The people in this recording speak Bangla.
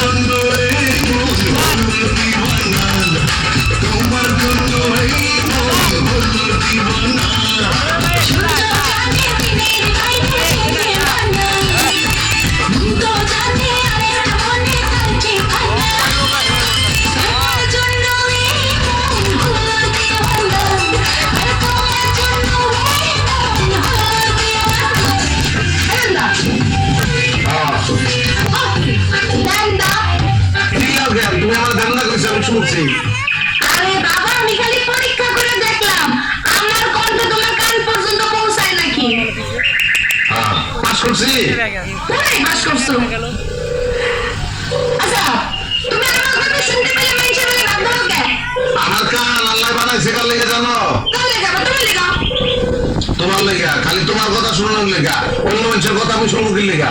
Thunder. শুনছি। আরে বাবা আমি খালি পরীক্ষা করে দেখলাম। আমার কণ্ঠ তোমার কান পর্যন্ত পৌঁছায় নাকি? হ্যাঁ পাস করছি। কোথায় বাস করছ? আচ্ছা তুমি আমার কথা শুনতে পেলে মানুষের বলে ভাব কে আমার কান আল্লাহ বানাইছে কার লেগে জানো? তোমার লেগা। খালি তোমার কথা শুনানোর লেগা। অন্য মানুষের কথা আমি শুনব কি লেগা?